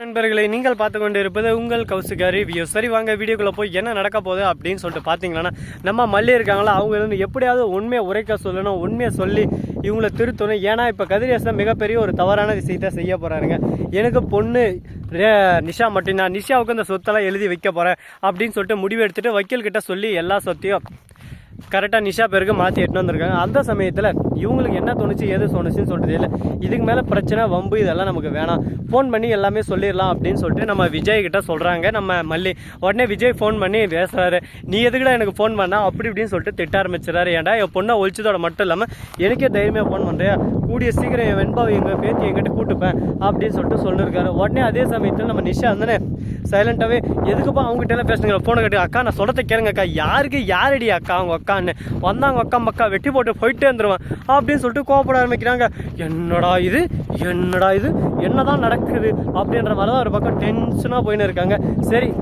நண்பர்களை நீங்கள் பார்த்து கொண்டு இருப்பது உங்கள் கௌசிகா ரிவ்யூ சரி வாங்க வீடியோக்குள்ளே போய் என்ன நடக்க போகுது அப்படின்னு சொல்லிட்டு பார்த்தீங்கன்னா நம்ம மல்லி இருக்காங்களா அவங்க இருந்து எப்படியாவது உண்மையை உரைக்க சொல்லணும் உண்மையை சொல்லி இவங்கள திருத்தணும். ஏன்னா இப்போ கதிரேசன் மிகப்பெரிய ஒரு தவறான விஷயத்தை செய்ய போகிறாருங்க எனக்கு பொண்ணு நிஷா மட்டும்தான். நிஷாவுக்கு இந்த சொத்தெல்லாம் எழுதி வைக்க போகிறேன் அப்படின்னு சொல்லிட்டு முடிவு எடுத்துட்டு வக்கீல் கிட்ட சொல்லி எல்லா சொத்தையும் கரெக்டாக நிஷா பேருக்கு மாற்றி எட்டுன்னு வந்திருக்காங்க. அந்த சமயத்தில் இவங்களுக்கு என்ன தோணுச்சு எது தோணுச்சுன்னு சொல்லிட்டு இல்லை. இதுக்கு மேலே பிரச்சனை வம்பு இதெல்லாம் நமக்கு வேணாம். ஃபோன் பண்ணி எல்லாமே சொல்லிடலாம் அப்படின்னு சொல்லிட்டு நம்ம விஜய் கிட்ட சொல்கிறாங்க நம்ம மல்லி உடனே விஜய் ஃபோன் பண்ணி பேசுகிறாரு நீ எதுக்குடா எனக்கு ஃபோன் பண்ணா? அப்படி இப்படின்னு சொல்லிட்டு திட்ட ஆரம்பிச்சிடறாரு. ஏன்டா என் பொண்ணை ஒழிச்சதோட மட்டும் இல்லாமல் எனக்கே தைரியமாக ஃபோன் பண்ணுறியா கூடிய சீக்கிரம் என் வெண்பாவை எங்கள் பேத்தி எங்கிட்ட கூட்டுப்பேன் அப்படின்னு சொல்லிட்டு சொல்லியிருக்காரு உடனே அதே சமயத்தில் நம்ம நிஷா வந்து சைலண்டாகவே எதுக்குப்பா அவங்ககிட்ட எல்லாம் பேசுங்க ஃபோனை கட்டி அக்கா நான் சொல்கிறத கேளுங்க அக்கா யாருக்கு யாரடி அக்கா அவங்க அக்கான்னு? வந்தாங்க அக்கா மக்கா வெட்டி போட்டு போயிட்டே வந்துருவேன் அப்படின்னு சொல்லிட்டு கோவப்பட ஆரம்பிக்கிறாங்க. என்னடா இது? என்னடா இது? என்னதான் நடக்குது? அப்படின்ற மாதிரி தான் ஒரு பக்கம் டென்ஷனாக போயின்னு இருக்காங்க. சரி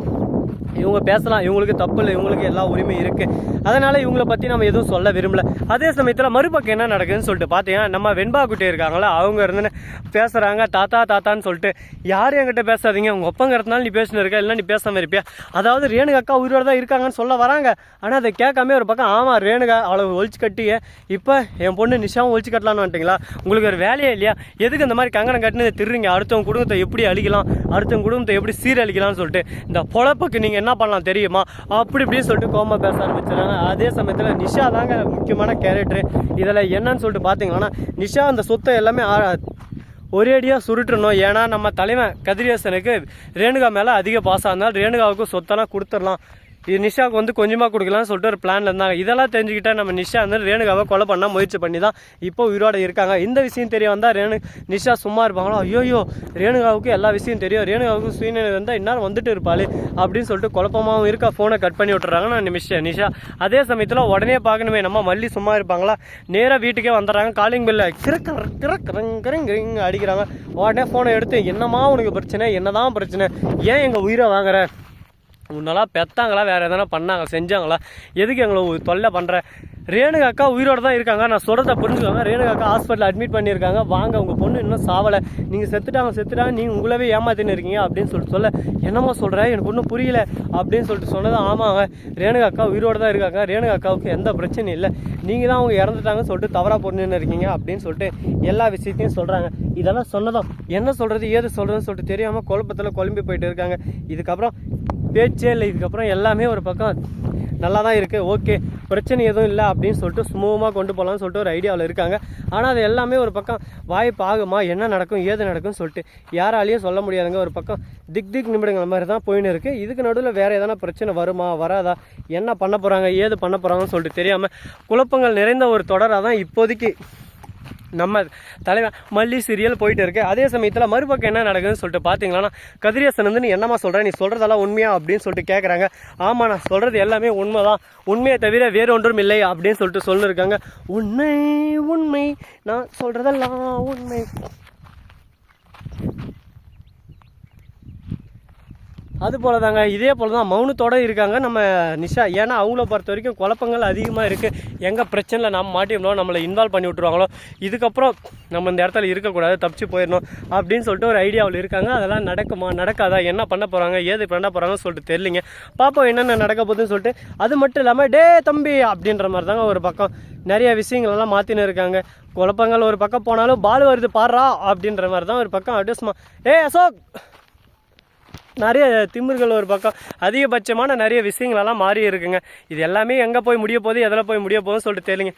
இவங்க பேசலாம் இவங்களுக்கு தப்பு இல்லை இவங்களுக்கு எல்லா உரிமையும் இருக்குது அதனால் இவங்களை பற்றி நம்ம எதுவும் சொல்ல விரும்பல. அதே சமயத்தில் மறுபக்கம் என்ன நடக்குதுன்னு சொல்லிட்டு பார்த்தீங்கன்னா நம்ம வெண்பா குட்டி இருக்காங்களா அவங்க இருந்துன்னு பேசுகிறாங்க தாத்தா தாத்தான்னு சொல்லிட்டு யாரும் என்கிட்ட பேசாதீங்க உங்கள் ஒப்பங்கிறதுனால நீ பேசினு இருக்க இல்லை நீ பேசாமல் இருப்பியா? அதாவது ரேணுகா அக்கா உயிரோட தான் இருக்காங்கன்னு சொல்ல வராங்க. ஆனால் அதை கேட்காம ஒரு பக்கம் ஆமாம் ரேணுகா அவ்வளோ ஒழிச்சு கட்டிய. இப்போ என் பொண்ணு நிஷாவும் ஒழிச்சு கட்டலான்னு வந்துட்டீங்களா? உங்களுக்கு ஒரு வேலையே இல்லையா? எதுக்கு இந்த மாதிரி கங்கணம் கட்டினது திருறீங்க அடுத்தவங்க குடும்பத்தை எப்படி அழிக்கலாம்? அடுத்தவங்க குடும்பத்தை எப்படி சீரழிக்கலாம்னு சொல்லிட்டு இந்த பொழப்புக்கு நீங்கள் என்ன பண்ணலாம் தெரியுமா? அப்படி இப்படின்னு சொல்லிட்டு கோமா பேச ஆரம்பிச்சிடறாங்க. அதே சமயத்தில் நிஷா தாங்க முக்கியமான கேரக்டர் இதில் என்னன்னு சொல்லிட்டு பார்த்தீங்கன்னா நிஷா அந்த சொத்தை எல்லாமே ஒரே ஒரேடியாக சுருட்டணும். ஏன்னா நம்ம தலைவன் கதிரேசனுக்கு ரேணுகா மேலே அதிக பாசம். இருந்தால் ரேணுகாவுக்கு சொத்தெல்லாம் கொடுத்துடலாம். இது நிஷாவுக்கு வந்து கொஞ்சமாக கொடுக்கலாம்னு சொல்லிட்டு ஒரு பிளான்ல இருந்தாங்க. இதெல்லாம் தெரிஞ்சுக்கிட்டா நம்ம நிஷா வந்து ரேணுகாவை கொலை பண்ண முயற்சி பண்ணி தான் இப்போ உயிரோட இருக்காங்க. இந்த விஷயம் தெரிய வந்தால் ரேணு நிஷா சும்மா இருப்பாங்களோ? ஐயோயோ ரேணுகாவுக்கு எல்லா விஷயம் தெரியும். ரேணுகாவுக்கு சுயநிலை வந்தால் இந்நேரம் வந்துட்டு இருப்பாளே அப்படின்னு சொல்லிட்டு குழப்பமாகவும் இருக்கா. ஃபோனை கட் பண்ணி விட்டுறாங்க. நான் நிமிஷா நிஷா. அதே சமயத்தில் உடனே பார்க்கணுமே நம்ம மல்லி சும்மா இருப்பாங்களா? நேராக வீட்டுக்கே வந்துடுறாங்க. காலிங் பில்ல கிரக்கர் கிரக்கரங்க அடிக்கிறாங்க. உடனே ஃபோனை எடுத்து என்னம்மா உனக்கு பிரச்சனை? என்னதான் பிரச்சனை? ஏன் எங்கள் உயிரை வாங்குற? முன்னெல்லாம் பெத்தாங்களா? வேறு எதனா பண்ணாங்க செஞ்சாங்களா? எதுக்கு எங்களை தொல்லை பண்ணுற ரேணுகாக்கா உயிரோட தான் இருக்காங்க. நான் சொல்கிறத புரிஞ்சுக்கோங்க. ரேணுகா அக்கா அட்மிட் பண்ணியிருக்காங்க. வாங்க உங்கள் பொண்ணு இன்னும் சாவலை. நீங்கள் செத்துட்டாங்க செத்துட்டாங்க. நீங்கள் உங்களவே ஏமாத்தின்னு இருக்கீங்க அப்படின்னு சொல்லிட்டு சொல்ல என்னம்மா சொல்கிற எனக்கு ஒன்றும் புரியல அப்படின்னு சொல்லிட்டு சொன்னது ஆமாங்க. ரேணுகா அக்கா தான் இருக்காங்க. ரேணுகா அக்காவுக்கு எந்த பிரச்சனையும் இல்லை. நீங்கள் தான் அவங்க இறந்துட்டாங்கன்னு சொல்லிட்டு தவறாக பொண்ணுன்னு இருக்கீங்க அப்படின்னு சொல்லிட்டு எல்லா விஷயத்தையும் சொல்கிறாங்க இதெல்லாம் சொன்னதும் என்ன சொல்கிறது ஏது சொல்கிறதுன்னு சொல்லிட்டு தெரியாமல் குழப்பத்தில் குழம்பி போயிட்டு இருக்காங்க. இதுக்கப்புறம் பேச்சே இல்லை. இதுக்கப்புறம் எல்லாமே ஒரு பக்கம் நல்லா தான் இருக்குது ஓகே பிரச்சனை எதுவும் இல்லை அப்படின்னு சொல்லிட்டு சுமூகமாக கொண்டு போகலாம்னு சொல்லிட்டு ஒரு ஐடியாவில் இருக்காங்க. ஆனால் அது எல்லாமே ஒரு பக்கம் வாய்ப்பு ஆகுமா? என்ன நடக்கும்? ஏது நடக்கும்னு சொல்லிட்டு யாராலையும் சொல்ல முடியாதுங்க. ஒரு பக்கம் திக் திக் நிமிடங்கள் மாதிரி தான் போயின்னு இருக்குது இதுக்கு நடுவில் வேறு எதனா பிரச்சனை வருமா? வராதா? என்ன பண்ண போகிறாங்க ஏது பண்ண போகிறாங்கன்னு சொல்லிட்டு தெரியாமல் குழப்பங்கள் நிறைந்த ஒரு தொடராக தான் இப்போதைக்கு நம்ம தலைவன் மல்லி சீரியல் போயிட்டு இருக்கு. அதே சமயத்தில் மறுபக்கம் என்ன நடக்குதுன்னு சொல்லிட்டு பார்த்தீங்களா கதிரேசன் வந்து நீ என்னம்மா சொல்கிற நீ சொல்கிறதெல்லாம் உண்மையா? அப்படின்னு சொல்லிட்டு கேட்குறாங்க ஆமாம் நான் சொல்கிறது எல்லாமே உண்மை தான் உண்மையை தவிர வேறு ஒன்றும் இல்லை அப்படின்னு சொல்லிட்டு சொல்லியிருக்காங்க உண்மை உண்மை. நான் சொல்கிறதெல்லாம் உண்மை. அது போல தாங்க இதே போல தான் மௌனத்தோடு இருக்காங்க நம்ம நிஷா. ஏன்னா அவங்கள பொறுத்த வரைக்கும் குழப்பங்கள் அதிகமாக இருக்குது எங்கள் பிரச்சனையில் நம்ம மாட்டிடணும் நம்மளை இன்வால்வ் பண்ணி விட்ருவாங்களோ இதுக்கப்புறம் நம்ம இந்த இடத்துல இருக்கக்கூடாது தப்பிச்சு போயிடணும் அப்படின்னு சொல்லிட்டு ஒரு ஐடியாவில் இருக்காங்க. அதெல்லாம் நடக்குமா நடக்காதா என்ன பண்ண போகிறாங்க ஏது பண்ண போகிறாங்கன்னு சொல்லிட்டு தெரியலிங்க. பார்ப்போம் என்னென்ன நடக்க போகுதுன்னு சொல்லிட்டு. அது மட்டும் இல்லாமல் டே தம்பி அப்படின்ற மாதிரி தாங்க ஒரு பக்கம். நிறைய விஷயங்களெல்லாம் மாற்றினு மாற்றின்னு இருக்காங்க. குழப்பங்கள் ஒரு பக்கம் போனாலும் பால் வருது பாடுறா அப்படின்ற மாதிரி தான் ஒரு பக்கம் அட்ஜஸ்ட்மா ஏ அசோக்! நிறைய திமிர்கள் ஒரு பக்கம் அதிகபட்சமான நிறைய விஷயங்களெல்லாம் மாறி இருக்குங்க. இது எல்லாமே எங்கே போய் முடிய போகுது எதில் போய் முடிய போகுதுன்னு சொல்லிட்டு தெரியுங்க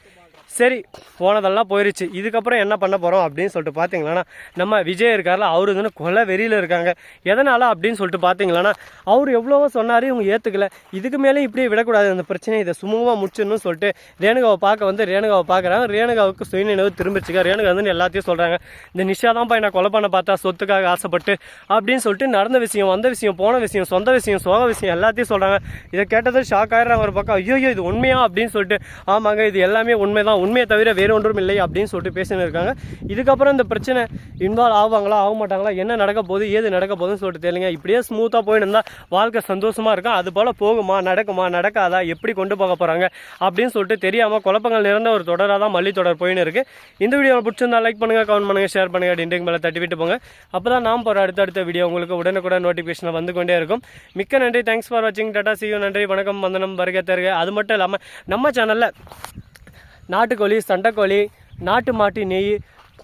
சரி போனதெல்லாம் போயிருச்சு. இதுக்கப்புறம் என்ன பண்ண போகிறோம் அப்படின்னு சொல்லிட்டு பார்த்தீங்களன்னா நம்ம விஜய் இருக்கார்ல அவரு வந்து கொலை வெறியில் இருக்காங்க. எதனால் அப்படின்னு சொல்லிட்டு பார்த்தீங்களன்னா அவர் எவ்வளவோ சொன்னார் இவங்க ஏற்றுக்கல இதுக்கு மேலே இப்படியே விடக்கூடாது அந்த பிரச்சனையை இதை சுமூகமாக முடிச்சிடணும்னு சொல்லிட்டு ரேணுகாவை பார்க்க வந்து ரேணுகாவை பார்க்குறாங்க. ரேணுகாவுக்கு சுயநினைவு திரும்பிச்சுக்க ரேணுகா வந்து எல்லாத்தையும் சொல்கிறாங்க இந்த நிஷா தான் பையனை கொலை பண்ண பார்த்தா சொத்துக்காக ஆசைப்பட்டு அப்படின்னு சொல்லிட்டு நடந்த விஷயம் வந்த விஷயம் போன விஷயம் சொந்த விஷயம் சோக விஷயம் எல்லாத்தையும் சொல்கிறாங்க இதை கேட்டது ஷாக் ஆகிடுறாங்க ஒரு பக்கம். ஐயோ இது உண்மையா அப்படின்னு சொல்லிட்டு ஆமாங்க இது எல்லாமே உண்மைதான். இதுதான் உண்மையை தவிர வேறு ஒன்றும் இல்லை அப்படின்னு சொல்லிட்டு பேசின்னு இருக்காங்க. இதுக்கப்புறம் இந்த பிரச்சனை இன்வால்வ் ஆவாங்களா ஆக மாட்டாங்களா என்ன நடக்க போகுது ஏது நடக்க போகுதுன்னு சொல்லிட்டு தெரியலங்க. இப்படியே ஸ்மூத்தாக போயிட்டு இருந்தால் வாழ்க்கை சந்தோஷமா இருக்கும் அது போல் போகுமா நடக்குமா நடக்காதா எப்படி கொண்டு போக போகிறாங்க அப்படின்னு சொல்லிட்டு தெரியாமல் குழப்பங்கள் நிறைந்த ஒரு தொடராக தான் மல்லி தொடர் போயின்னு இருக்கு. இந்த வீடியோ பிடிச்சிருந்தா லைக் பண்ணுங்கள் கமெண்ட் பண்ணுங்க ஷேர் பண்ணுங்க டிண்டிங் மேலே தட்டி விட்டு போங்க. அப்போ தான் நாம் போகிற அடுத்தடுத்த வீடியோ உங்களுக்கு உடனுக்குடன் நோட்டிஃபிகேஷன் வந்து கொண்டே இருக்கும். மிக்க நன்றி தேங்க்ஸ் ஃபார் வாட்சிங் டாட்டா சியூ நன்றி வணக்கம் வந்தனம் வருகை தருக. அது மட்டும் இல்லாமல் நம்ம சேனலில் நாட்டுக்கோழி சண்டைக்கோழி நாட்டு மாட்டு நெய்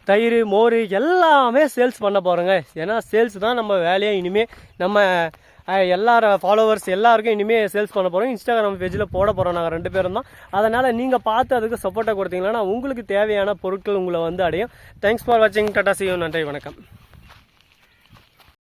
தயிர் மோர் எல்லாமே சேல்ஸ் பண்ண போகிறோங்க ஏன்னா சேல்ஸ் தான் நம்ம வேலையை. இனிமேல் நம்ம எல்லார ஃபாலோவர்ஸ் எல்லாருக்கும் இனிமேல் சேல்ஸ் பண்ண போகிறோம் இன்ஸ்டாகிராம் பேஜில் போட போகிறோம் நாங்கள் ரெண்டு பேரும் தான். அதனால் நீங்கள் பார்த்து அதுக்கு சப்போர்ட்டை கொடுத்தீங்கன்னா உங்களுக்கு தேவையான பொருட்கள் உங்களை வந்து அடையும். தேங்க்ஸ் ஃபார் வாட்சிங் டாட்டா சியூ நன்றி வணக்கம்.